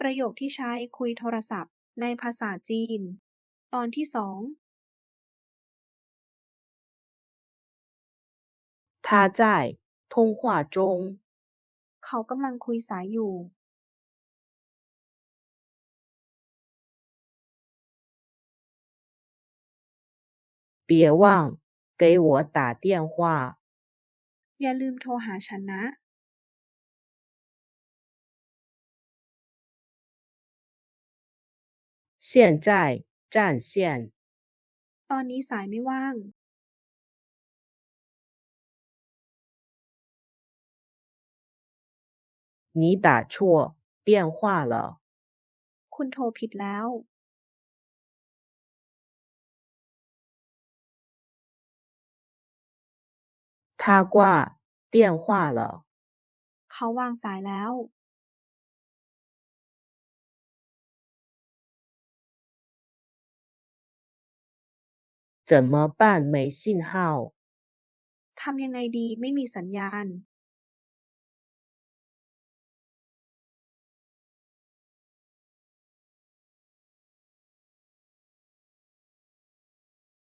ประโยคที่ใช้คุยโทรศัพท์ในภาษาจีน ตอนที่สอง 他在通话中 เขากำลังคุยสายอยู่ 别忘给我打电话 อย่าลืมโทรหาฉันนะ 现在占线 ตอนนี้สายไม่ว่าง 你打错电话了 คุณโทรผิดแล้ว 他挂电话了 เขาวางสายแล้ว 怎么办没信号 ทำยังไงดีไม่มีสัญญาณ